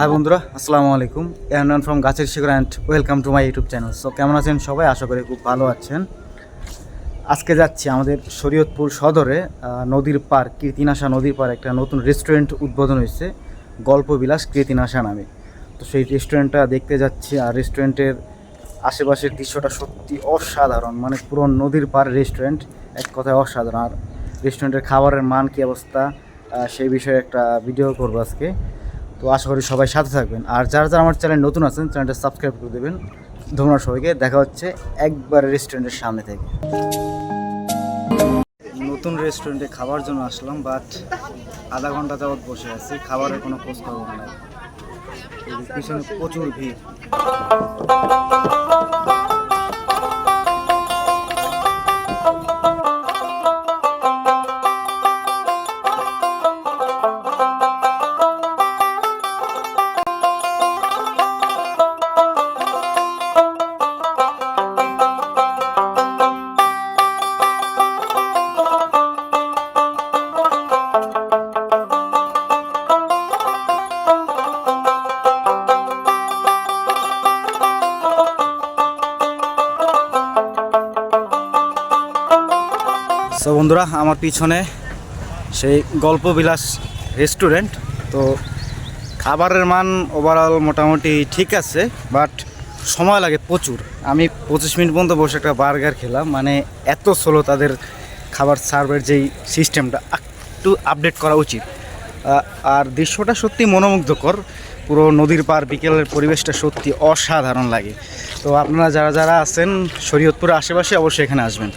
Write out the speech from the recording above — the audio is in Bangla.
হাই বন্ধুরা, আসসালামু আলাইকুম। এমন ফ্রম গাছের শিখর and welcome to my YouTube channel so কেমন আছেন সবাই? আশা করি খুব ভালো আছেন। আজকে যাচ্ছি আমাদের শরীয়তপুর সদরে নদীর পার, কীর্তিনাশা নদীর পার একটা নতুন রেস্টুরেন্ট উদ্বোধন হয়েছে, গল্পবিলাস কীর্তিনাশা নামে। তো সেই রেস্টুরেন্টটা দেখতে যাচ্ছি, আর রেস্টুরেন্টের আশেপাশের দৃশ্যটা সত্যি অসাধারণ। মানে পুরো নদীর পার রেস্টুরেন্ট এক কথায় অসাধারণ। আর রেস্টুরেন্টের খাবারের মান, কী অবস্থা সেই বিষয়ে একটা ভিডিও করব আজকে। তো আশা করি সবাই সাথে থাকবেন। আর যারা যারা আমার চ্যানেল নতুন আছেন, চ্যানেলটা সাবস্ক্রাইব করে দেবেন। ধন্যবাদ সবাইকে। দেখা হচ্ছে একবার রেস্টুরেন্টের সামনে থেকে। নতুন রেস্টুরেন্টে খাবার জন্য আসলাম বাট আধা ঘণ্টা যাবৎ বসে আছি। খাবারের কোনো খোঁজ খবর নাই। পিছনে প্রচুর ভিড়। সো বন্ধুরা, আমার পিছনে সেই গল্পবিলাস রেস্টুরেন্ট। তো খাবারের মান ওভারঅল মোটামুটি ঠিক আছে বাট সময় লাগে প্রচুর। আমি পঁচিশ মিনিট পর্যন্ত বসে একটা বার্গার খেলাম মানে এত স্লো তাদের খাবার সার্ভের যেই সিস্টেমটা একটু আপডেট করা উচিত। আর দৃশ্যটা সত্যি মনোমুগ্ধকর, পুরো নদীর পার, বিকেলের পরিবেশটা সত্যি অসাধারণ লাগে। তো আপনারা যারা যারা আছেন, শরীয়তপুরের আশেপাশে অবশ্যই এখানে আসবেন।